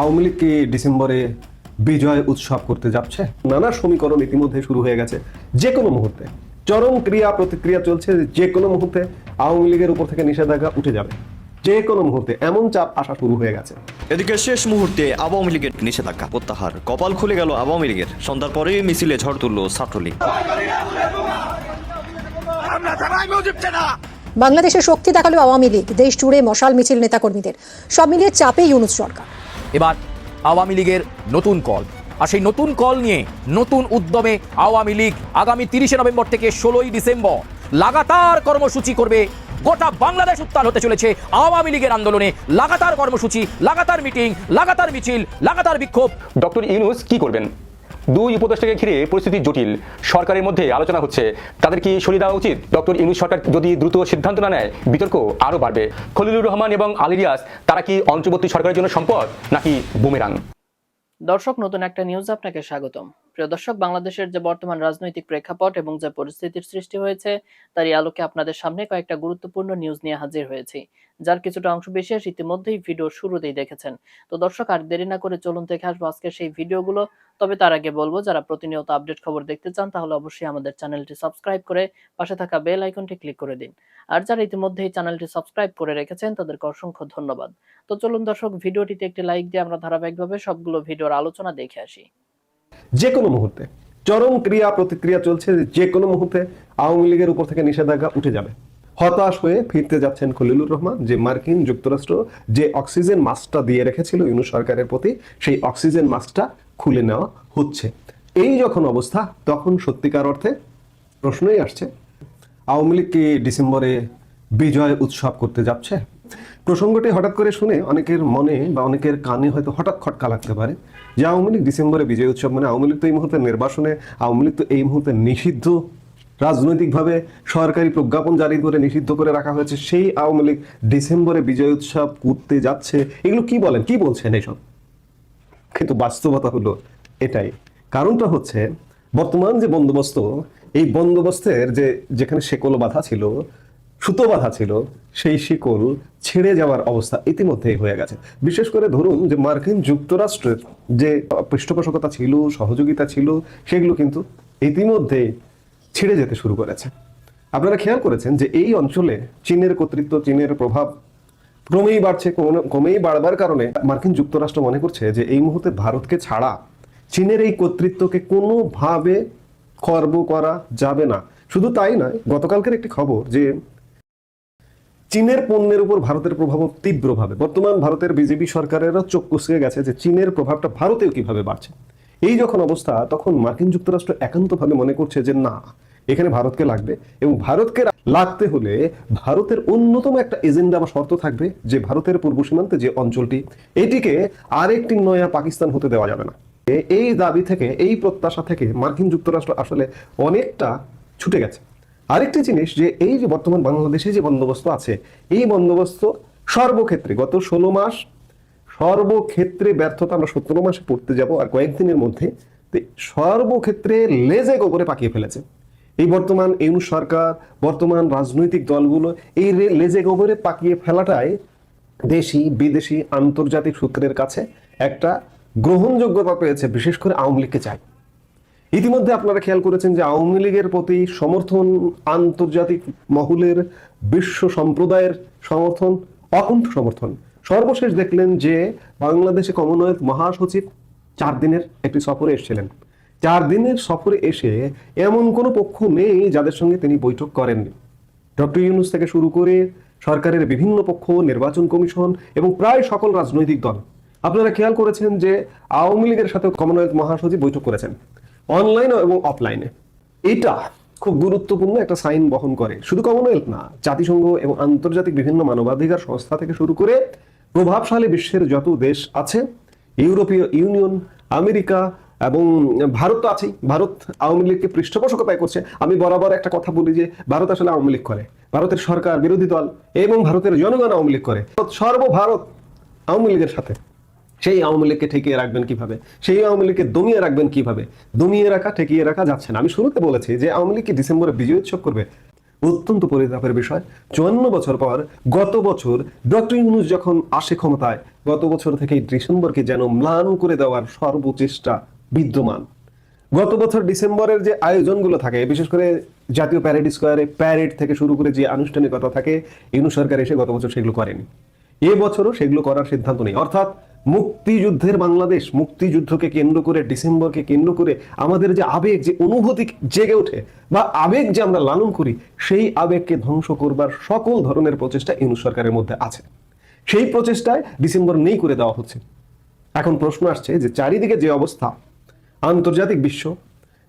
আওয়ামী লীগ কি ডিসেম্বরে বিজয় উৎসব করতে যাচ্ছে? নানা সমীকরণ ইতিমধ্যে শুরু হয়ে গেছে যে কোনো মুহূর্তে। চরম ক্রিয়া প্রতিক্রিয়া চলছে যে কোনো মুহূর্তে আওয়ামী লীগের উপর থেকে নিষেধাজ্ঞা উঠে যাবে। যে কোনো মুহূর্তে এমন চাপ আসা শুরু হয়ে গেছে। এদিকে শেষ মুহূর্তে আওয়ামী লীগের নিষেধাজ্ঞা প্রত্যাহার। কপাল খুলে গেল আওয়ামী লীগের। সন্ধ্যার পরেই মিছিলে ঝড় তুলল ছাত্রলীগ। বাংলাদেশের শক্তি দেখাল আওয়ামী লীগ। দেশ জুড়ে মশাল মিছিল নেতাকর্মীদের। সব মিলিয়ে চাপে ইউনুস সরকার। এবার আওয়ামী লীগের নতুন কল। আর সেই নতুন কল নিয়ে নতুন উদ্যমে আওয়ামী লীগ আগামী তিরিশে নভেম্বর থেকে ষোলোই ডিসেম্বর লাগাতার কর্মসূচি করবে। গোটা বাংলাদেশ উত্তাল হতে চলেছে আওয়ামী লীগের আন্দোলনে। লাগাতার কর্মসূচি, লাগাতার মিটিং, লাগাতার মিছিল, লাগাতার বিক্ষোভ। ডক্টর ইউনুস কি করবেন? দুই উপদেষ্টাকে ঘিরে পরিস্থিতি জটিল। সরকারের মধ্যে আলোচনা হচ্ছে। তাদের কি সরিয়ে দেওয়া উচিত? ডক্টর ইউনুস সরকার যদি দ্রুত সিদ্ধান্ত না নেয়, বিতর্ক আরও বাড়বে। খলিলুর রহমান এবং আলিরিয়াস তারা কি অন্তর্বর্তী সরকারের জন্য সম্পদ নাকি বুমেরাং? দর্শক, নতুন একটা নিউজ আপনাকে স্বাগতম। প্রিয় দর্শক, বাংলাদেশের যে বর্তমান রাজনৈতিক প্রেক্ষাপট এবং যে পরিস্থিতির সৃষ্টি হয়েছে, তারই আলোকে আপনাদের সামনে কয়েকটা গুরুত্বপূর্ণ নিউজ নিয়ে হাজির হয়েছি, যার কিছুটা অংশ বিশেষ ইতিমধ্যেই ভিডিও শুরুতেই দেখেছেন। তো দর্শক, আর দেরি না করে চলুন দেখে আসব আজকে সেই ভিডিওগুলো তবে তার আগে বলব, যারা প্রতিনিয়ত আপডেট খবর দেখতে চান, তাহলে অবশ্যই আমাদের চ্যানেলটি সাবস্ক্রাইব করে পাশে থাকা বেল আইকনটি ক্লিক করে দিন। আর যারা ইতিমধ্যেই চ্যানেলটি সাবস্ক্রাইব করে রেখেছেন, তাদেরকে অসংখ্য ধন্যবাদ। তো চলুন দর্শক ভিডিওটিতে একটি লাইক দিয়ে আমরা ধারাবাহিকভাবে সবগুলো ভিডিওর আলোচনা দেখে আসি। যে কোনো মুহূর্তে। চরম ক্রিয়া প্রতিক্রিয়া চলছে যে কোনো মুহূর্তে আওয়ামী লীগের উপর থেকে নিষেধাজ্ঞা উঠে যাবে। হতাশ হয়ে ফিরতে যাচ্ছেন খলিলুর রহমান, যে মার্কিন যুক্তরাষ্ট্র যে অক্সিজেন মাস্কটা দিয়ে রেখেছিল ইউনুস সরকারের প্রতি, সেই অক্সিজেন মাস্কটা খুলে নেওয়া হচ্ছে। এই যখন অবস্থা, তখন সত্যিকার অর্থে প্রশ্নই আসছে, আওয়ামী লীগ কি ডিসেম্বরে বিজয় উৎসব করতে যাচ্ছে? প্রসঙ্গটি হঠাৎ করে শুনে অনেকের মনে বা অনেকের কানে হয়তো হঠাৎ খটকা লাগতে পারে যে আওয়ামী লীগ ডিসেম্বরে বিজয় উৎসব মানে আওয়ামী লীগ তো এই মুহূর্তে নির্বাসনে, আওয়ামী লীগ তো এই মুহূর্তে নিষিদ্ধ। রাজনৈতিকভাবে সরকারি প্রজ্ঞাপন জারি করে নিষিদ্ধ করে রাখা হয়েছে। সেই আওয়ামী লীগ ডিসেম্বরে বিজয় উৎসব করতে যাচ্ছে। এগুলো কি বলেন? কি বলছেন এইসব কিন্তু বাস্তবতা হলো এটাই। কারণটা হচ্ছে, বর্তমান যে বন্দোবস্ত, এই বন্দোবস্তের যে, যেখানে শেকল বাধা ছিল সুতো বাধা ছিল, সেই শিকল ছেড়ে যাওয়ার অবস্থা ইতিমধ্যেই হয়ে গেছে। বিশেষ করে ধরুন যে মার্কিন যুক্তরাষ্ট্রের যে পৃষ্ঠপোষকতা ছিল, সহযোগিতা ছিল, সেগুলো কিন্তু ইতিমধ্যেই ছেড়ে যেতে শুরু করেছে। আপনারা খেয়াল করেছেন যে এই অঞ্চলে চীনের কর্তৃত্ব, চীনের প্রভাব ক্রমেই বাড়ছে ক্রমেই বাড়বার কারণে মার্কিন যুক্তরাষ্ট্র মনে করছে যে এই মুহূর্তে ভারতকে ছাড়া চীনের এই কর্তৃত্বকে কোনোভাবে খর্ব করা যাবে না। শুধু তাই নয়, গতকালকের একটি খবর যে চীনের পণ্যের উপর ভারতের প্রভাব তীব্রভাবে। বর্তমান ভারতের বিজেপি সরকারেরও চোখ কুসকে গেছে যে চীনের প্রভাবটা ভারতেও কীভাবে বাড়ছে। এই যখন অবস্থা, তখন মার্কিন যুক্তরাষ্ট্র একান্তভাবে মনে করছে যে না, এখানে ভারতকে লাগবে এবং ভারতকে লাগতে হলে ভারতের অন্যতম একটা এজেন্ডা বা শর্ত থাকবে যে ভারতের পূর্ব সীমান্তে যে অঞ্চলটি, এটিকে আরেকটি নয়া পাকিস্তান হতে দেওয়া যাবে না। এই দাবি থেকে, এই প্রত্যাশা থেকে মার্কিন যুক্তরাষ্ট্র আসলে অনেকটা ছুটে গেছে। আরেকটি জিনিস যে এই যে বর্তমান বাংলাদেশে যে বন্দোবস্ত আছে, এই বন্দোবস্ত সর্বক্ষেত্রে গত ষোলো মাস সর্বক্ষেত্রে ব্যর্থতা আমরা সতেরো মাসে পড়তে যাব আর কয়েকদিনের মধ্যে সর্বক্ষেত্রে লেজে গোবরে পাকিয়ে ফেলেছে। এই বর্তমান ইউনুস সরকার, বর্তমান রাজনৈতিক দলগুলো এই লেজে গোবরে পাকিয়ে ফেলাটাই দেশি, বিদেশি, আন্তর্জাতিক সূত্রের কাছে একটা গ্রহণযোগ্যতা পেয়েছে, বিশেষ করে আওয়ামী লীগকে চাই ইতিমধ্যে আপনারা খেয়াল করেছেন যে আওয়ামী লীগের প্রতি সমর্থন আন্তর্জাতিক মহলের বিশ্ব সম্প্রদায়ের সমর্থন, অকুণ্ঠ সমর্থন। সর্বশেষ দেখলেন যে বাংলাদেশে কমনওয়েলথ মহাসচিব চার দিনের একটি সফরে এসেছিলেন। চার দিনের সফরে এসে এমন কোনো পক্ষ নেই যাদের সঙ্গে তিনি বৈঠক করেননি ডক্টর ইউনুস থেকে শুরু করে সরকারের বিভিন্ন পক্ষ, নির্বাচন কমিশন এবং প্রায় সকল রাজনৈতিক দল। আপনারা খেয়াল করেছেন যে আওয়ামী লীগের সাথে কমনওয়েলথ মহাসচিব বৈঠক করেছেন। অনলাইনে এবং অফলাইনে এটা খুব গুরুত্বপূর্ণ একটা সাইন বহন করে। শুধু কমনওয়েলথ না, জাতিসংঘ এবং আন্তর্জাতিক বিভিন্ন মানবাধিকার সংস্থা থেকে শুরু করে প্রভাবশালী বিশ্বের যত দেশ আছে, ইউরোপীয় ইউনিয়ন, আমেরিকা এবং ভারত তো আছেই। ভারত আওয়ামী লীগকে পৃষ্ঠপোষকতায় করছে। আমি বরাবর একটা কথা বলি যে, ভারত আসলে আওয়ামী লীগ করে। ভারতের সরকার বিরোধী দল এবং ভারতের জনগণ আওয়ামী লীগ করে। সর্বভারত আওয়ামী লীগের সাথে। সেই আওয়ামী লীগকে ঠেকিয়ে রাখবেন কীভাবে? সেই আওয়ামী লীগকে দমিয়ে রাখবেন কীভাবে? দমিয়ে রাখা, ঠেকিয়ে রাখা যাচ্ছে না। আমি শুরুতে বলেছি যে আওয়ামী লীগ কি ডিসেম্বরে বিজয় উৎসব করবে? অত্যন্ত পরিতাপের বিষয়। চুয়ান্ন বছর পর গত বছর ডক্টর ইউনুস যখন আসে ক্ষমতায়, গত বছর থেকে ডিসেম্বরকে যেন ম্লান করে দেওয়ার সর্বচেষ্টা বিদ্যমান। গত বছর ডিসেম্বরের যে আয়োজনগুলো থাকে, বিশেষ করে জাতীয় প্যারেড স্কোয়ারে প্যারেড থেকে শুরু করে যে আনুষ্ঠানিকতা থাকে ইউনু সরকার এসে গত বছর সেগুলো করেনি। এ বছরও সেগুলো করার সিদ্ধান্ত নেই। অর্থাৎ মুক্তিযুদ্ধের বাংলাদেশ মুক্তিযুদ্ধকে কেন্দ্র করে, ডিসেম্বরকে কেন্দ্র করে আমাদের যে আবেগ, যে অনুভূতি জেগে ওঠে বা আবেগ যে আমরা লালন করি, সেই আবেগকে ধ্বংস করবার সকল ধরনের প্রচেষ্টা ইউনু সরকারের মধ্যে আছে। সেই প্রচেষ্টায় ডিসেম্বর নেই করে দেওয়া হচ্ছে। এখন প্রশ্ন আসছে যে চারিদিকে যে অবস্থা, আন্তর্জাতিক বিশ্ব,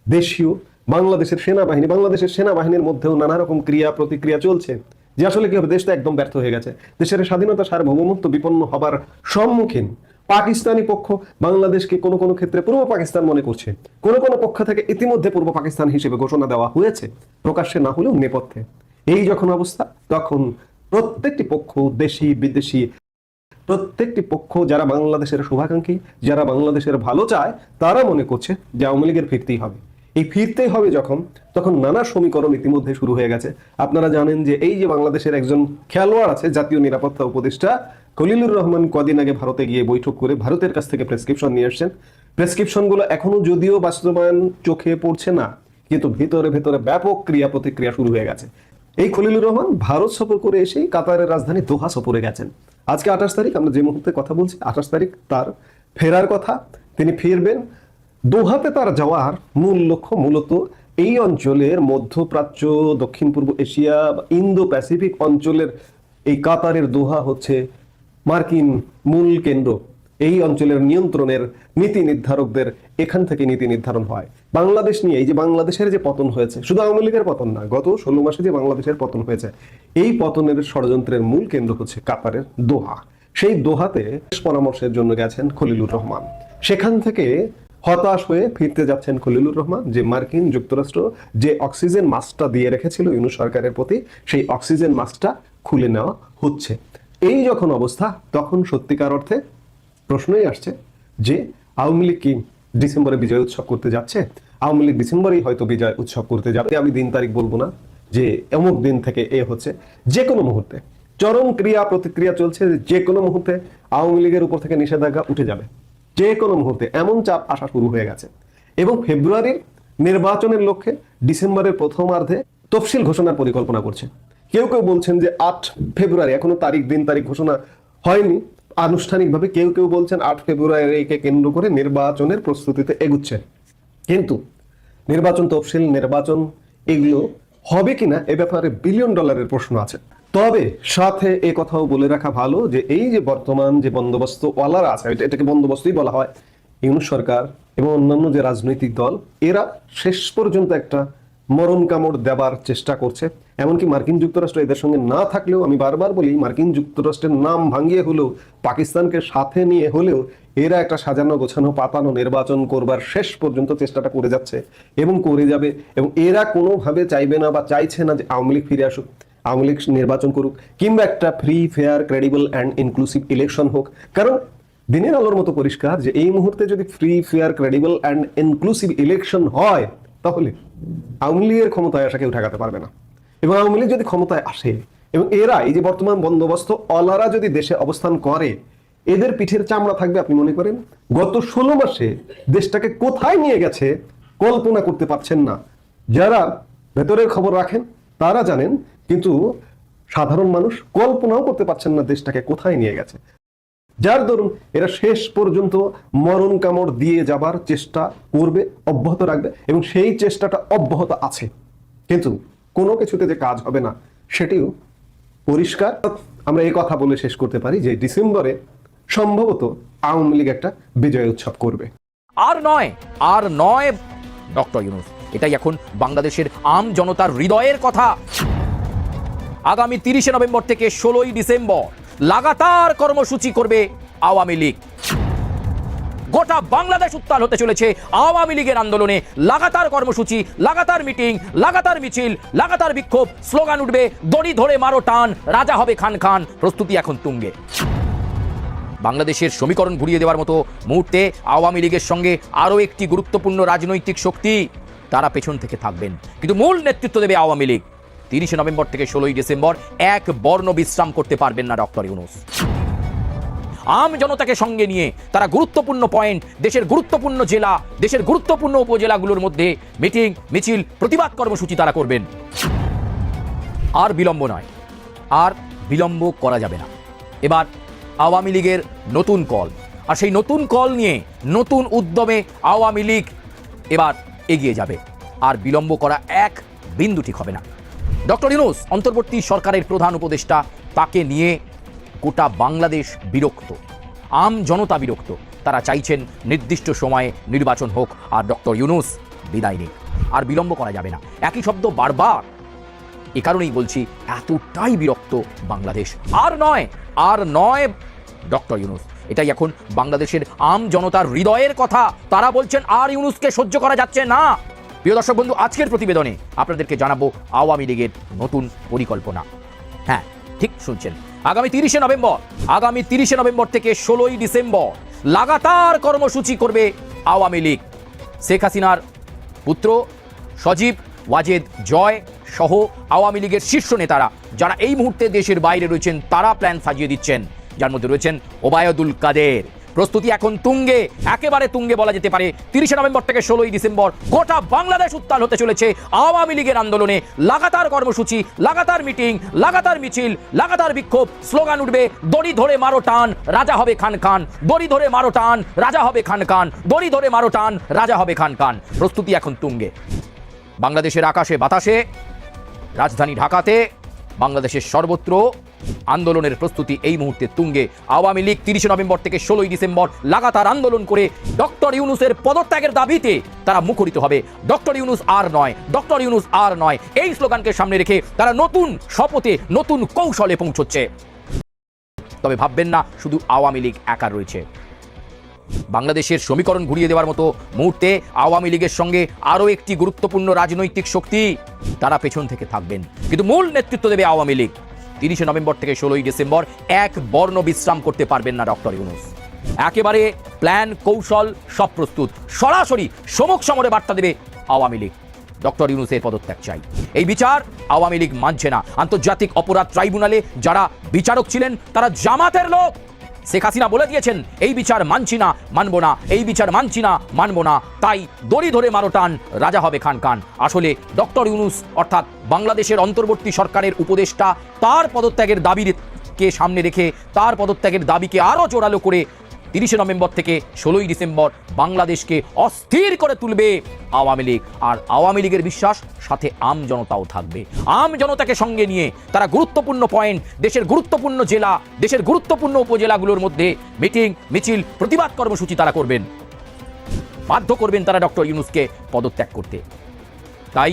দেশীয়, বাংলাদেশের সেনাবাহিনী, বাংলাদেশের সেনাবাহিনীর মধ্যেও নানা রকম ক্রিয়া প্রতিক্রিয়া চলছে। যে আসলে কি হবে? দেশটা একদম ব্যর্থ হয়ে গেছে। দেশের স্বাধীনতা সার্বভৌমত্ব বিপন্ন হবার সম্মুখীন পাকিস্তানি পক্ষ বাংলাদেশকে কোনো কোনো ক্ষেত্রে পূর্ব পাকিস্তান মনে করছে। কোনো কোনো পক্ষ থেকে ইতিমধ্যে পূর্ব পাকিস্তান হিসেবে ঘোষণা দেওয়া হয়েছে, প্রকাশ্যে না হলেও নেপথ্যে। এই যখন অবস্থা, তখন প্রত্যেকটি পক্ষ, দেশি, বিদেশি, প্রত্যেকটি পক্ষ যারা বাংলাদেশের শুভাকাঙ্ক্ষী, যারা বাংলাদেশের ভালো চায়, তারা মনে করছে যে আওয়ামী লীগের ফিরতেই হবে। এই ফিরতেই হবে যখন, তখন নানা সমীকরণ ইতিমধ্যে শুরু হয়ে গেছে। আপনারা জানেন যে এই যে বাংলাদেশের একজন খেলোয়াড় আছে, জাতীয় নিরাপত্তা উপদেষ্টা, খলিলুর রহমান কদিন আগে ভারতে গিয়ে বৈঠক করে ভারতের কাছ থেকে প্রেসক্রিপশন নিয়ে আসছেন। প্রেসক্রিপশনগুলো এখনও যদিও বাস্তবায়ন চোখে পড়ছে না, কিন্তু ভিতরে ভিতরে ব্যাপক ক্রিয়া প্রতিক্রিয়া শুরু হয়ে গেছে। এই খলিলুর রহমান ভারত সফর করে এসেই কাতারের রাজধানী দোহা সফরে গেছেন। আজকে আঠাশ তারিখ, আমরা যে মুহূর্তে কথা বলছি, আঠাশ তারিখ তার ফেরার কথা। তিনি ফিরবেন দোহাতে তার যাওয়ার মূল লক্ষ্য মূলত এই অঞ্চলের মধ্যপ্রাচ্য দক্ষিণ পূর্ব এশিয়া ইন্দো প্যাসিফিক অঞ্চলের এই কাতারের দোহা হচ্ছে মার্কিন মূল কেন্দ্র। এই অঞ্চলের নিয়ন্ত্রণের নীতি নির্ধারকদের এখান থেকে নীতি নির্ধারণ হয়। বাংলাদেশ নিয়ে, এই যে বাংলাদেশের যে পতন হয়েছে, শুধু আওয়ামী লীগের পতন না, গত ষোলো মাসে যে বাংলাদেশের পতন হয়েছে, এই পতনের ষড়যন্ত্রের মূল কেন্দ্র হচ্ছে কাতারের দোহা। সেই দোহাতে পরামর্শের জন্য গেছেন খলিলুর রহমান। সেখান থেকে হতাশ হয়ে ফিরতে যাচ্ছেন খলিলুর রহমান, যে মার্কিন যুক্তরাষ্ট্র যে অক্সিজেন মাস্কটা দিয়ে রেখেছিল ইউনু সরকারের প্রতি, সেই অক্সিজেন মাস্কটা খুলে নেওয়া হচ্ছে। এই যখন অবস্থা, তখন সত্যিকার অর্থে প্রশ্নই আসছে যে আওয়ামী লীগ কি ডিসেম্বরে বিজয় উৎসব করতে যাচ্ছে? আওয়ামী লীগ ডিসেম্বরেই হয়তো বিজয় উৎসব করতে যাবে। আমি দিন তারিখ বলব না যে অমুক দিন থেকে এ হচ্ছে। যে কোনো মুহূর্তে। চরম ক্রিয়া প্রতিক্রিয়া চলছে যে কোনো মুহূর্তে আওয়ামী লীগের উপর থেকে নিষেধাজ্ঞা উঠে যাবে। যে কোনো মুহূর্তে এমন চাপ আসা শুরু হয়ে গেছে। এবং ফেব্রুয়ারির নির্বাচনের লক্ষ্যে ডিসেম্বরের প্রথমার্ধে তফসিল ঘোষণার পরিকল্পনা করছে। কেউ কেউ বলছেন যে আট ফেব্রুয়ারি, এখনও তারিখ, দিন, তারিখ ঘোষণা হয়নি। আনুষ্ঠানিকভাবে কেউ কেউ বলছেন আট ফেব্রুয়ারিকে কেন্দ্র করে নির্বাচনের প্রস্তুতিতে এগুচ্ছে। কিন্তু নির্বাচন তফসিল, নির্বাচন এগুলো হবে কিনা এ ব্যাপারে বিলিয়ন ডলারের প্রশ্ন আছে। তবে সাথে এ কথাও বলে রাখা ভালো যে এই যে বর্তমান যে বন্দোবস্ত ওয়ালারা আছে এটাকে বন্দোবস্তই বলা হয়, ইউনুস সরকার এবং অন্যান্য যে রাজনৈতিক দল, এরা শেষ পর্যন্ত একটা মরণ কামড় দেবার চেষ্টা করছে। এমনকি মার্কিন যুক্তরাষ্ট্র এদের সঙ্গে না থাকলেও, আমি বারবার বলি, মার্কিন যুক্তরাষ্ট্রের নাম ভাঙিয়ে হলেও, পাকিস্তানকে সাথে নিয়ে হলেও, এরা একটা সাজানো গোছানো পাতানো নির্বাচন করবার শেষ পর্যন্ত চেষ্টাটা করে যাচ্ছে এবং করে যাবে এবং এরা কোনোভাবে চাইবে না বা চাইছে না যে আওয়ামী লীগ ফিরে আসুক। আওয়ামী লীগ নির্বাচন করুক কিংবা একটা free fair credible and inclusive election হোক। কারণ দিনের আলোর মতো পরিষ্কার যে এই মুহূর্তে যদি free fair credible and inclusive election হয়, তাহলে আওয়ামী লীগের ক্ষমতায় আসা কেউ ঠেকাতে পারবে না। এবং আওয়ামী লীগ যদি ক্ষমতায় আসে এবং এরা এই যে বর্তমান বন্দোবস্ত, অলারা যদি দেশে অবস্থান করে, এদের পিঠের চামড়া থাকবে, আপনি মনে করেন? গত ষোলো মাসে দেশটাকে কোথায় নিয়ে গেছে, কল্পনা করতে পারছেন না। যারা ভেতরের খবর রাখেন, তারা জানেন কিন্তু সাধারণ মানুষ কল্পনাও করতে পারছেন না দেশটাকে কোথায় নিয়ে গেছে। যার দরুন এরা শেষ পর্যন্ত মরণ কামড় দিয়ে যাবার চেষ্টা করবে, অব্যাহত রাখবে এবং সেই চেষ্টাটা অব্যাহত আছে। কিন্তু কোনো কিছুতে যে কাজ হবে না, সেটিও পরিষ্কার। আমরা এই কথা বলে শেষ করতে পারি যে ডিসেম্বরে সম্ভবত আওয়ামী লীগ একটা বিজয় উৎসব করবে। আর নয় আর নয়, ডক্টর ইউনুস, এটাই এখন বাংলাদেশের আম জনতার হৃদয়ের কথা। আগামী তিরিশে নভেম্বর থেকে ষোলোই ডিসেম্বর লাগাতার কর্মসূচি করবে আওয়ামী লীগ। গোটা বাংলাদেশ উত্তাল হতে চলেছে আওয়ামী লীগের আন্দোলনে। লাগাতার কর্মসূচি, লাগাতার মিটিং, লাগাতার মিছিল, লাগাতার বিক্ষোভ। স্লোগান উঠবে, দড়ি ধরে মারো টান, রাজা হবে খান খান, প্রস্তুতি এখন তুঙ্গে। বাংলাদেশের সমীকরণ ঘুরিয়ে দেওয়ার মতো মুহূর্তে আওয়ামী লীগের সঙ্গে আরও একটি গুরুত্বপূর্ণ রাজনৈতিক শক্তি তারা পেছন থেকে থাকবেন। কিন্তু মূল নেতৃত্ব দেবে আওয়ামী লীগ। তিরিশে নভেম্বর থেকে ষোলোই ডিসেম্বর এক বর্ণ বিশ্রাম করতে পারবেন না ডক্টর ইউনুস। আম জনতাকে সঙ্গে নিয়ে তারা গুরুত্বপূর্ণ পয়েন্ট, দেশের গুরুত্বপূর্ণ জেলা, দেশের গুরুত্বপূর্ণ উপজেলাগুলোর মধ্যে মিটিং, মিছিল, প্রতিবাদ কর্মসূচি তারা করবেন। আর বিলম্ব নয়। আর বিলম্ব করা যাবে না। এবার আওয়ামী লীগের নতুন কল। আর সেই নতুন কল নিয়ে নতুন উদ্যমে আওয়ামী লীগ এবার এগিয়ে যাবে। আর বিলম্ব করা এক বিন্দু ঠিক হবে না। ডক্টর ইউনুস, অন্তর্বর্তী সরকারের প্রধান উপদেষ্টা, তাকে নিয়ে গোটা বাংলাদেশ বিরক্ত, আম জনতা বিরক্ত। তারা চাইছেন নির্দিষ্ট সময়ে নির্বাচন হোক, আর ডক্টর ইউনুস বিদায় নিক। আর বিলম্ব করা যাবে না। একই শব্দ বারবার। এ কারণেই বলছি, এতটাই বিরক্ত বাংলাদেশ। আর নয় আর নয়, ডক্টর ইউনুস, এটাই এখন বাংলাদেশের আম জনতার হৃদয়ের কথা। তারা বলছেন, আর ইউনুসকে সহ্য করা যাচ্ছে না। প্রিয় দর্শক বন্ধু, আজকের প্রতিবেদনে আপনাদেরকে জানাব আওয়ামী লীগের নতুন পরিকল্পনা। হ্যাঁ ঠিক শুনছেন। আগামী তিরিশে নভেম্বর, আগামী তিরিশে নভেম্বর থেকে ষোলোই ডিসেম্বর লাগাতার কর্মসূচি করবে আওয়ামী লীগ। শেখ হাসিনার পুত্র সজীব ওয়াজেদ জয় সহ আওয়ামী লীগের শীর্ষ নেতারা, যারা এই মুহূর্তে দেশের বাইরে রয়েছেন, তারা প্ল্যান সাজিয়ে দিচ্ছেন। যার মধ্যে রয়েছেন ওবায়দুল কাদের। প্রস্তুতি এখন তুঙ্গে, একেবারে তুঙ্গে বলা যেতে পারে। তিরিশে নভেম্বর থেকে ষোলোই ডিসেম্বর গোটা বাংলাদেশ উত্তাল হতে চলেছে আওয়ামী লীগের আন্দোলনে। লাগাতার কর্মসূচি, লাগাতার মিটিং, লাগাতার মিছিল, লাগাতার বিক্ষোভ। স্লোগান উঠবে, দড়ি ধরে মারো টান, রাজা হবে খান খান। দড়ি ধরে মারো টান, রাজা হবে খান খান। দড়ি ধরে মারো টান, রাজা হবে খান খান। প্রস্তুতি এখন তুঙ্গে। বাংলাদেশের আকাশে বাতাসে, রাজধানী ঢাকাতে, বাংলাদেশের সর্বত্র আন্দোলনের প্রস্তুতি এই মুহূর্তে তুঙ্গে। আওয়ামী লীগ তিরিশে নভেম্বর থেকে ষোলোই ডিসেম্বর লাগাতার আন্দোলন করে ডক্টর ইউনুসের পদত্যাগের দাবিতে তারা মুখরিত হবে। ডক্টর ইউনুস আর নয়, ডক্টর ইউনুস আর নয়, এই স্লোগানকে সামনে রেখে তারা নতুন শপথে, নতুন কৌশলে পৌঁছচ্ছে। তবে ভাববেন না, শুধু আওয়ামী লীগ একা রয়েছে। বাংলাদেশের সমীকরণ ঘুরিয়ে দেওয়ার মতো মুহূর্তে আওয়ামী লীগের সঙ্গে আরও একটি গুরুত্বপূর্ণ রাজনৈতিক শক্তি তারা পেছন থেকে থাকবেন। কিন্তু মূল নেতৃত্ব দেবে আওয়ামী লীগ। তিরিশে নভেম্বর থেকে ষোলোই ডিসেম্বর এক বর্ণ বিশ্রাম করতে পারবেন না ডক্টর ইউনুস। একেবারে প্ল্যান, কৌশল সব প্রস্তুত। সরাসরি সমুখ সমরে বার্তা দেবে আওয়ামী লীগ। ডক্টর ইউনুসের পদত্যাগ চাই। এই বিচার আওয়ামী লীগ মানছে না। আন্তর্জাতিক অপরাধ ট্রাইব্যুনালে যারা বিচারক ছিলেন, তারা জামাতের লোক। শেখ হাসিনা বলে দিয়েছেন, এই বিচার মানছি না, মানবো না, এই বিচার মানছি না, মানবো না। তাই দড়ি ধরে মারো টান, রাজা হবে খান খান। আসলে ডক্টর ইউনুস, অর্থাৎ বাংলাদেশের অন্তর্বর্তী সরকারের উপদেষ্টা, তার পদত্যাগের দাবির কে সামনে রেখে, তার পদত্যাগের দাবিকে আরও জোরালো করে তিরিশে নভেম্বর থেকে ষোলোই ডিসেম্বর বাংলাদেশকে অস্থির করে তুলবে আওয়ামী লীগ। আর আওয়ামী লীগের বিশ্বাস, সাথে আম জনতাও থাকবে। আম জনতাকে সঙ্গে নিয়ে তারা গুরুত্বপূর্ণ পয়েন্ট, দেশের গুরুত্বপূর্ণ জেলা, দেশের গুরুত্বপূর্ণ উপজেলাগুলোর মধ্যে মিটিং, মিছিল, প্রতিবাদ কর্মসূচি তারা করবেন। বাধ্য করবেন তারা ডক্টর ইউনুসকে পদত্যাগ করতে। তাই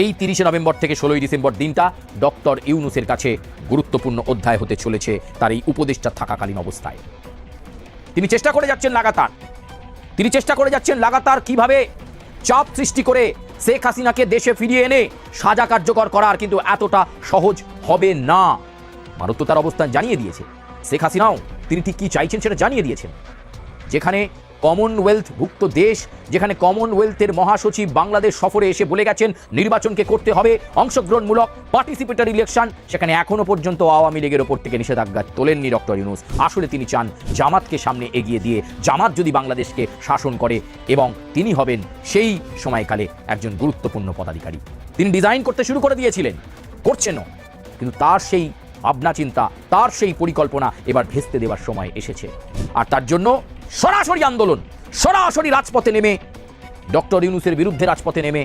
এই তিরিশে নভেম্বর থেকে ষোলোই ডিসেম্বর দিনটা ডক্টর ইউনুসের কাছে গুরুত্বপূর্ণ অধ্যায় হতে চলেছে তার এই উপদেষ্টা থাকাকালীন অবস্থায়। তিনি চেষ্টা করে যাচ্ছেন লাগাতার। তিনি চেষ্টা করে যাচ্ছেন লাগাতার কীভাবে চাপ সৃষ্টি করে শেখ হাসিনাকে দেশে ফিরিয়ে এনে সাজা কার্যকর করার কিন্তু এতটা সহজ হবে না। ভারত তো তার অবস্থান জানিয়ে দিয়েছে। শেখ হাসিনাও তিনি ঠিক কী চাইছেন সেটা জানিয়ে দিয়েছেন। যেখানে কমনওয়েলথ ভুক্ত দেশ, যেখানে কমনওয়েলথের মহাসচিব বাংলাদেশ সফরে এসে বলে গেছেন, নির্বাচনকে করতে হবে অংশগ্রহণমূলক পার্টিসিপেটরি ইলেকশন সেখানে এখনও পর্যন্ত আওয়ামী লীগের ওপর থেকে নিষেধাজ্ঞা তোলেননি ডক্টর ইউনুস। আসলে তিনি চান জামাতকে সামনে এগিয়ে দিয়ে জামাত যদি বাংলাদেশকে শাসন করে এবং তিনি হবেন সেই সময়কালে একজন গুরুত্বপূর্ণ পদাধিকারী। তিনি ডিজাইন করতে শুরু করে দিয়েছিলেন, করছেনও, কিন্তু তার সেই ভাবনা চিন্তা তার সেই পরিকল্পনা এবার ভেস্তে দেওয়ার সময় এসেছে। আর তার জন্য সরাসরি আন্দোলন, সরাসরি রাজপথে নেমে, ডক্টর ইউনুসের বিরুদ্ধে রাজপথে নেমে,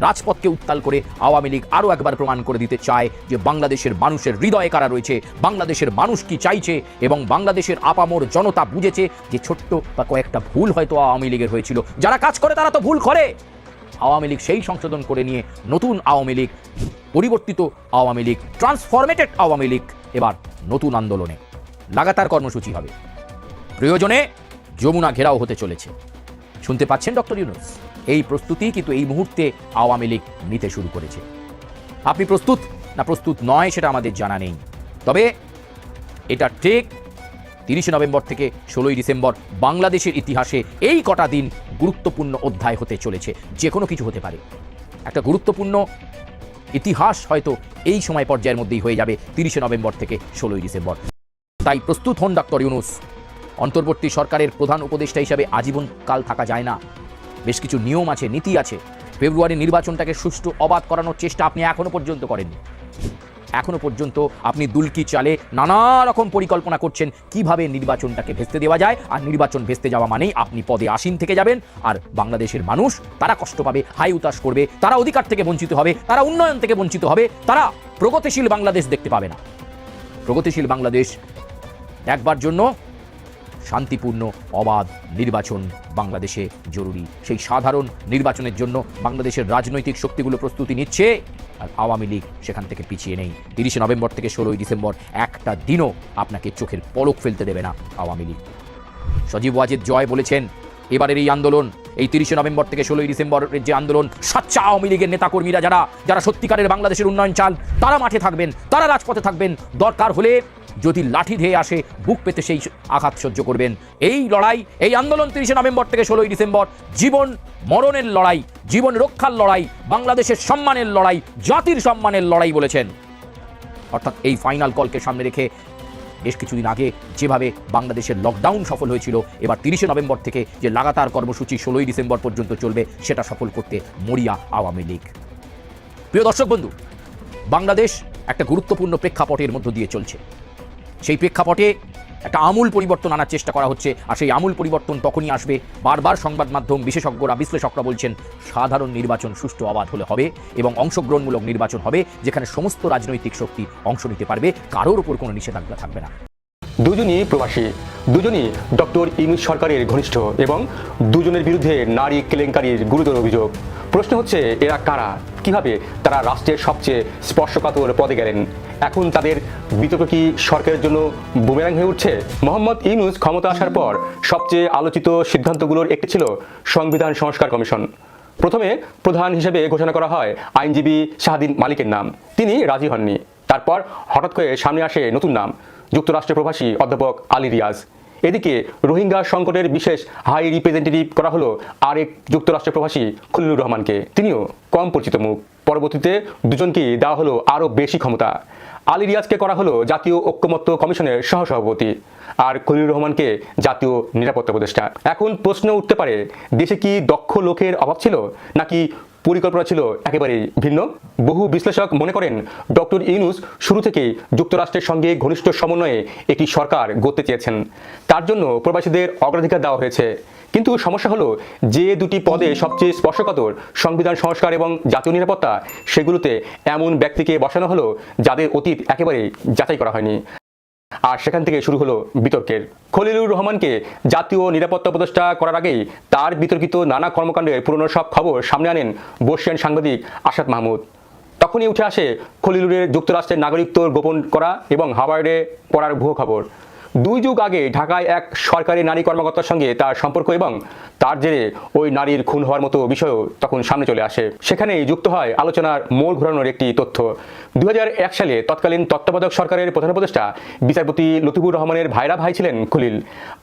রাজপথকে উত্তাল করে আওয়ামী লীগ আরও একবার প্রমাণ করে দিতে চায় যে বাংলাদেশের মানুষের হৃদয়ে কারা রয়েছে, বাংলাদেশের মানুষ কি চাইছে এবং বাংলাদেশের আপামর জনতা বুঝেছে যে ছোট্ট বা কয়েকটা ভুল হয়তো আওয়ামী লীগের হয়েছিল। যারা কাজ করে তারা তো ভুল করে। আওয়ামী লীগ সেই সংশোধন করে নিয়ে নতুন আওয়ামী লীগ, পরিবর্তিত আওয়ামী লীগ, ট্রান্সফরমেটেড আওয়ামী লীগ এবার নতুন আন্দোলনে। লাগাতার কর্মসূচি হবে। প্রয়োজনে যমুনা ঘেরাও হতে চলেছে। শুনতে পাচ্ছেন ডক্টর ইউনুস? এই প্রস্তুতি কিন্তু এই মুহূর্তে আওয়ামী লীগ নিতে শুরু করেছে। আপনি প্রস্তুত না প্রস্তুত নয় সেটা আমাদের জানা নেই। তবে এটা ঠিক তিরিশে নভেম্বর থেকে ষোলোই ডিসেম্বর বাংলাদেশের ইতিহাসে এই কটা দিন গুরুত্বপূর্ণ অধ্যায় হতে চলেছে, যে কোনো কিছু হতে পারে। একটা গুরুত্বপূর্ণ ইতিহাস হয়তো এই সময় পর্যায়ের মধ্যেই হয়ে যাবে তিরিশে নভেম্বর থেকে ষোলোই ডিসেম্বর। তাই প্রস্তুত হন ডক্টর ইউনুস। অন্তর্বর্তী সরকারের প্রধান উপদেষ্টা হিসাবে আজীবন কাল থাকা যায় না। বেশ কিছু নিয়ম আছে, নীতি আছে। ফেব্রুয়ারি নির্বাচনটাকে সুষ্ঠু অবাধ করানোর চেষ্টা আপনি এখনও পর্যন্ত করেননি। এখনও পর্যন্ত আপনি দুলকি চালে নানা রকম পরিকল্পনা করছেন কীভাবে নির্বাচনটাকে ভেস্তে দেওয়া যায়, আর নির্বাচন ভেস্তে যাওয়া মানেই আপনি পদে আসীন থেকে যাবেন, আর বাংলাদেশের মানুষ তারা কষ্ট পাবে, হাই উতাস করবে, তারা অধিকার থেকে বঞ্চিত হবে, তারা উন্নয়ন থেকে বঞ্চিত হবে, তারা প্রগতিশীল বাংলাদেশ দেখতে পাবে না। প্রগতিশীল বাংলাদেশ একবার জন্য শান্তিপূর্ণ, অবাধ নির্বাচন বাংলাদেশে জরুরি। সেই সাধারণ নির্বাচনের জন্য বাংলাদেশের রাজনৈতিক শক্তিগুলো প্রস্তুতি নিচ্ছে আর আওয়ামী লীগ সেখান থেকে পিছিয়ে নেই। তিরিশে নভেম্বর থেকে ষোলোই ডিসেম্বর একটা দিনও আপনাকে চোখের পলক ফেলতে দেবে না আওয়ামী লীগ। সজীব ওয়াজেদ জয় বলেছেন, এবারের এই আন্দোলন, এই তিরিশে নভেম্বর থেকে ষোলোই ডিসেম্বরের যে আন্দোলন, সাচ্চা আওয়ামী লীগের নেতাকর্মীরা যারা যারা সত্যিকারের বাংলাদেশের উন্নয়ন চাল তারা মাঠে থাকবেন, তারা রাজপথে থাকবেন। দরকার হলে যদি লাঠি ধেয়ে আসে, বুক পেতে সেই আঘাত সহ্য করবেন। এই লড়াই, এই আন্দোলন তিরিশে নভেম্বর থেকে ষোলোই ডিসেম্বর, জীবন মরণের লড়াই, জীবন রক্ষার লড়াই, বাংলাদেশের সম্মানের লড়াই, জাতির সম্মানের লড়াই বলেছেন। অর্থাৎ এই ফাইনাল কলকে সামনে রেখে বেশ কিছুদিন আগে যেভাবে বাংলাদেশের লকডাউন সফল হয়েছিল, এবার তিরিশে নভেম্বর থেকে যে লাগাতার কর্মসূচি ষোলোই ডিসেম্বর পর্যন্ত চলবে, সেটা সফল করতে মরিয়া আওয়ামী লীগ। প্রিয় দর্শক বন্ধু, বাংলাদেশ একটা গুরুত্বপূর্ণ প্রেক্ষাপটের মধ্য দিয়ে চলছে। সেই প্রেক্ষাপটে একটা আমূল পরিবর্তন আনার চেষ্টা করা হচ্ছে। আর সেই আমূল পরিবর্তন তখনই আসবে। বারবার সংবাদ মাধ্যম বিশেষজ্ঞরা, বিশ্লেষকরা বলছেন, সাধারণ নির্বাচন সুষ্ঠু অবাধ হলে হবে এবং অংশগ্রহণমূলক নির্বাচন হবে, যেখানে সমস্ত রাজনৈতিক শক্তি অংশ নিতে পারবে। কারোর ওপর কোনো নিষেধাজ্ঞা থাকবে না। দুজনই প্রবাসী, দুজনই ডক্টর ইমিত সরকারের ঘনিষ্ঠ এবং দুজনের বিরুদ্ধে নারী কেলেঙ্কারির গুরুতর অভিযোগ। প্রশ্ন হচ্ছে, এরা কারা? কীভাবে তারা রাষ্ট্রের সবচেয়ে স্পর্শকাতর পদে গেলেন? এখন তাদের বিতর্ক কি সরকারের জন্য বুমেরাং হয়ে উঠছে? মোহাম্মদ ইউনুস ক্ষমতা আসার পর সবচেয়ে আলোচিত সিদ্ধান্তগুলোর একটি ছিল সংবিধান সংস্কার কমিশন। প্রথমে প্রধান হিসেবে ঘোষণা করা হয় আইনজীবী শাহাদিন মালিকের নাম। তিনি রাজি হননি। তারপর হঠাৎ করে সামনে আসে নতুন নাম। যুক্তরাষ্ট্রের প্রবাসী অধ্যাপক আলী রিয়াজ। এদিকে রোহিঙ্গা সংকটের বিশেষ হাই রিপ্রেজেন্টেটিভ করা হলো আরেক যুক্তরাষ্ট্রের প্রবাসী খলিলুর রহমানকে। তিনিও কম পরিচিত মুখ। পরবর্তীতে দুজনকেই দেওয়া হলো আরও বেশি ক্ষমতা। আলী রিয়াজকে করা হলো জাতীয় ঐক্যমত্য কমিশনের সহসভাপতি আর খলিলুর রহমানকে জাতীয় নিরাপত্তা উপদেষ্টা। এখন প্রশ্ন উঠতে পারে, দেশে কি দক্ষ লোকের অভাব ছিল নাকি পরিকল্পনা ছিল একেবারেই ভিন্ন। বহু বিশ্লেষক মনে করেন, ডক্টর ইউনুস শুরু থেকেই যুক্তরাষ্ট্রের সঙ্গে ঘনিষ্ঠ সমন্বয়ে একটি সরকার গড়তে চেয়েছেন। তার জন্য প্রবাসীদের অগ্রাধিকার দেওয়া হয়েছে। কিন্তু সমস্যা হলো, যে দুটি পদে সবচেয়ে স্পর্শকাতর সংবিধান সংস্কার এবং জাতীয় নিরাপত্তা, সেগুলোতে এমন ব্যক্তিকে বসানো হলো যাদের অতীত একেবারেই যাচাই করা হয়নি। আর সেখান থেকে শুরু হলো বিতর্কের। খলিলুর রহমানকে জাতীয় নিরাপত্তা উপদেষ্টা করার আগেই তার বিতর্কিত নানা কর্মকাণ্ডের পুরনো সব খবর সামনে আনেন বর্ষিয়ান সাংবাদিক আসাদ মাহমুদ। তখনই উঠে আসে খলিলুরের যুক্তরাষ্ট্রের নাগরিকত্ব গোপন করা এবং হাওয়ার্ডে পড়ার ভুয়ো খবর। দুই যুগ আগে ঢাকায় এক সরকারি নারী কর্মকর্তার সঙ্গে তার সম্পর্ক এবং তার জেরে ওই নারীর খুন হওয়ার মতো বিষয়ও তখন সামনে চলে আসে। সেখানেই যুক্ত হয় আলোচনার মোড় ঘোরানোর একটি তথ্য। দুই হাজার এক সালে তৎকালীন তত্ত্বাবধায়ক সরকারের প্রধান উপদেষ্টা বিচারপতি লতিফুর রহমানের ভাইরা ভাই ছিলেন খলিল।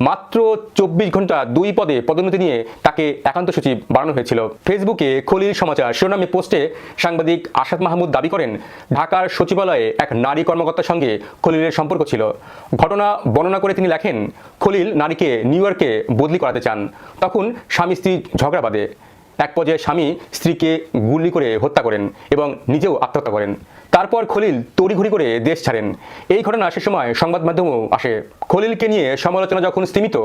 মাত্র চব্বিশ ঘণ্টা দুই পদে পদোন্নতি নিয়ে তাকে একান্ত সচিব বাড়ানো হয়েছিল। ফেসবুকে খলিল সমাচার শিরোনামে পোস্টে সাংবাদিক আসাদ মাহমুদ দাবি করেন, ঢাকার সচিবালয়ে এক নারী কর্মকর্তার সঙ্গে খলিলের সম্পর্ক ছিল। ঘটনা বর্ণনা করে তিনি লেখেন, খলিল নারীকে নিউ ইয়র্কে বদলি করাতে চান। তখন স্বামী স্ত্রী ঝগড়া বাঁধে। এক পর্যায়ে স্বামী স্ত্রীকে গুলি করে হত্যা করেন এবং নিজেও আত্মহত্যা করেন। তারপর খলিল তড়িঘড়ি করে দেশ ছাড়েন। এই ঘটনা সে সময় সংবাদ মাধ্যমেও আসে। খলিলকে নিয়ে সমালোচনা যখন স্তীমিত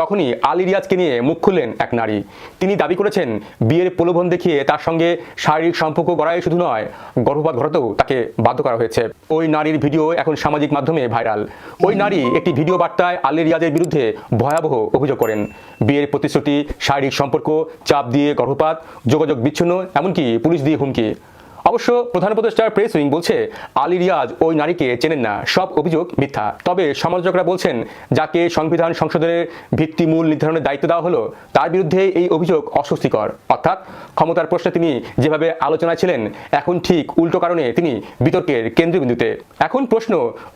তখনই আলী রিয়াজকে নিয়ে মুখ খুললেন এক নারী। তিনি দাবি করেছেন, বিয়ের প্রলোভন দেখিয়ে তার সঙ্গে শারীরিক সম্পর্ক গড়াই শুধু নয়, গর্ভপাত ঘটাতেও তাকে বাধ্য করা হয়েছে। ওই নারীর ভিডিও এখন সামাজিক মাধ্যমে ভাইরাল। ওই নারী একটি ভিডিও বার্তায় আলী রিয়াজের বিরুদ্ধে ভয়াবহ অভিযোগ করেন। বিয়ের প্রতিশ্রুতি, শারীরিক সম্পর্ক, চাপ দিয়ে গর্ভপাত, যোগাযোগ বিচ্ছিন্ন, এমনকি পুলিশ দিয়ে হুমকি। অবশ্য প্রধান উপদেষ্টার প্রেস উইং বলছে, আলী রিয়াজ ওই নারীকে চেনেন না, সব অভিযোগ মিথ্যা। তবে সমালোচকরা বলছেন, যাকে সংবিধান সংশোধনের ভিত্তিমূল নির্ধারণের দায়িত্ব দেওয়া হলো, তার বিরুদ্ধে এই অভিযোগ অস্বস্তিকর। অর্থাৎ ক্ষমতার প্রশ্নে তিনি যেভাবে আলোচনায় ছিলেন, এখন ঠিক উল্টো কারণে তিনি বিতর্কের কেন্দ্রবিন্দুতে। এখন প্রশ্ন,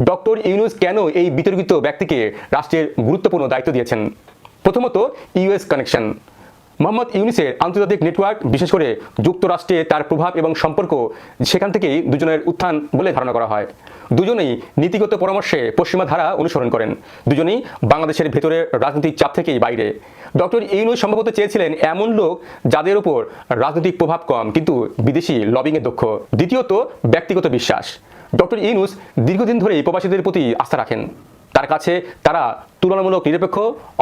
ডক্টর ইউনুস কেন এই বিতর্কিত ব্যক্তিকে রাষ্ট্রের গুরুত্বপূর্ণ দায়িত্ব দিয়েছেন? প্রথমত ইউএস কানেকশন। মোহাম্মদ ইউনিসের আন্তর্জাতিক নেটওয়ার্ক, বিশেষ করে যুক্তরাষ্ট্রে তার প্রভাব এবং সম্পর্ক, সেখান থেকেই দুজনের উত্থান বলে ধারণা করা হয়। দুজনেই নীতিগত পরামর্শে পশ্চিমা ধারা অনুসরণ করেন। দুজনেই বাংলাদেশের ভেতরের রাজনৈতিক চাপ থেকেই বাইরে। ডক্টর ইউনুস সম্ভবত চেয়েছিলেন এমন লোক যাদের উপর রাজনৈতিক প্রভাব কম, কিন্তু বিদেশি লবিংয়ে দক্ষ। দ্বিতীয়ত, ব্যক্তিগত বিশ্বাস। ডক্টর ইউনুস দীর্ঘদিন ধরেই প্রবাসীদের প্রতি আস্থা রাখেন। তার কাছে তারা তুলনামূলক নিরপেক্ষ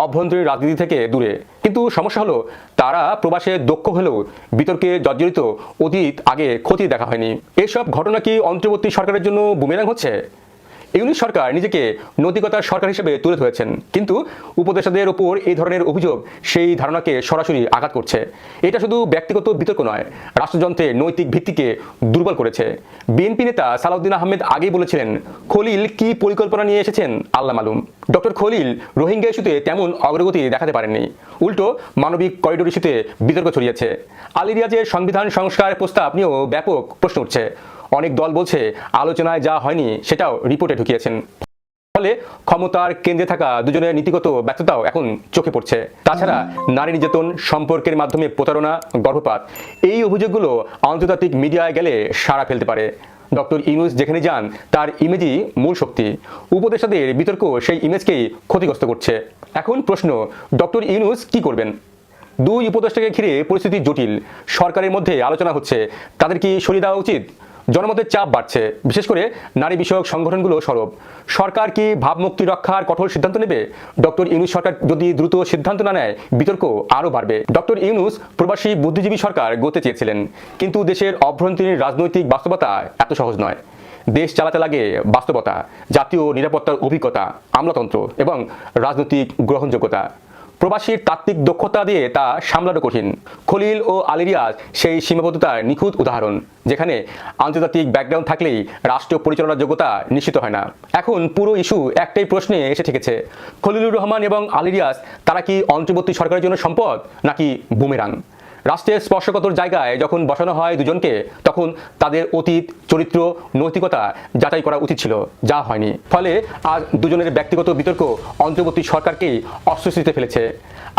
অভ্যন্তরীণ রাজনীতি থেকে দূরে। কিন্তু সমস্যা হলো, তারা প্রবাসে দক্ষ হলেও বিতর্কে জর্জরিত অতীত আগে ক্ষতি দেখা হয়নি। এসব ঘটনা কি অন্তর্বর্তী সরকারের জন্য বুমেরাং হচ্ছে? ইউনিট সরকার নিজেকে নৈতিকতার সরকার হিসেবে তুলে ধরেছেন। কিন্তু উপদেষ্টাদের ওপর এই ধরনের অভিযোগ সেই ধারণাকে সরাসরি আঘাত করছে। এটা শুধু ব্যক্তিগত বিতর্ক নয় রাষ্ট্রযন্ত্রের নৈতিক ভিত্তিকে দুর্বল করেছে। বিএনপি নেতা সালাউদ্দিন আহমেদ আগেই বলেছিলেন, খলিল কি পরিকল্পনা নিয়ে এসেছেন? আল্লাহ মালুম। ডক্টর খলিল রোহিঙ্গা ইস্যুতে তেমন অগ্রগতি দেখাতে পারেননি। উল্টো, মানবিক করিডোর ইস্যুতে বিতর্ক ছড়িয়েছে। আলিরিয়াজের সংবিধান সংস্কার প্রস্তাব নিয়েও ব্যাপক প্রশ্ন উঠছে। অনেক দল বলছে আলোচনায় যা হয়নি সেটাও রিপোর্টে ঢুকিয়েছেন। ফলে ক্ষমতার কেন্দ্রে থাকা দুজনের নীতিগত ব্যর্থতাও এখন চোখে পড়ছে। তাছাড়া নারী নির্যাতন সম্পর্কের মাধ্যমে প্রতারণা, গর্ভপাত, এই অভিযোগগুলো আন্তর্জাতিক মিডিয়ায় গেলে সাড়া ফেলতে পারে। ডক্টর ইউনুস যেখানে যান, তার ইমেজই মূল শক্তি। উপদেষ্টাদের বিতর্ক সেই ইমেজকেই ক্ষতিগ্রস্ত করছে। এখন প্রশ্ন, ডক্টর ইউনুস কি করবেন? দুই উপদেষ্টাকে ঘিরে পরিস্থিতি জটিল। সরকারের মধ্যে আলোচনা হচ্ছে। তাদের কি সরিয়ে দেওয়া উচিত? জনমতের চাপ বাড়ছে। বিশেষ করে নারী বিষয়ক সংগঠনগুলো সরব। সরকার কি ভাবমুক্তি রক্ষার কঠোর সিদ্ধান্ত নেবে? ডক্টর ইউনুস সরকার যদি দ্রুত সিদ্ধান্ত না নেয়, বিতর্ক আরও বাড়বে। ডক্টর ইউনুস প্রবাসী বুদ্ধিজীবী সরকার গড়তে চেয়েছিলেন। কিন্তু দেশের অভ্যন্তরীণ রাজনৈতিক বাস্তবতা এত সহজ নয়। দেশ চালাতে লাগে বাস্তবতা, জাতীয় নিরাপত্তার অভিজ্ঞতা, আমলাতন্ত্র এবং রাজনৈতিক গ্রহণযোগ্যতা। প্রবাসীর তাত্ত্বিক দক্ষতা দিয়ে তা সামলানো কঠিন। খলিল ও আলিরিয়াজ সেই সীমাবদ্ধতার নিখুঁত উদাহরণ, যেখানে আন্তর্জাতিক ব্যাকগ্রাউন্ড থাকলেই রাষ্ট্রীয় পরিচালনার যোগ্যতা নিশ্চিত হয় না। এখন পুরো ইস্যু একটাই প্রশ্নে এসে ঠেকেছে, খলিলুর রহমান এবং আলিরিয়াজ তারা কি অন্তর্বর্তী সরকারের জন্য সম্পদ নাকি বুমেরাং? রাষ্ট্রের স্পর্শকতর জায়গায় যখন বসানো হয় দুজনকে, তখন তাদের অতীত, চরিত্র, নৈতিকতা যাচাই করা উচিত ছিল, যা হয়নি। ফলে আজ দুজনের ব্যক্তিগত বিতর্ক অন্তর্বর্তী সরকারকেই অস্বস্তিতে ফেলেছে।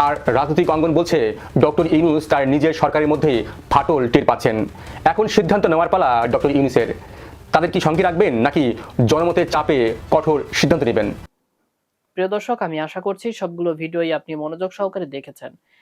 আর রাজনৈতিক অঙ্গন বলছে, ডক্টর ইউনুস তার নিজের সরকারের মধ্যেই ফাটল টের পাচ্ছেন। এখন সিদ্ধান্ত নেওয়ার পালা ডক্টর ইউনুসের। তাদের কি সঙ্গে রাখবেন, নাকি জনমতের চাপে কঠোর সিদ্ধান্ত নেবেন? প্রিয় দর্শক, আমি আশা করছি সবগুলো ভিডিওই আপনি মনোযোগ সহকারে দেখেছেন।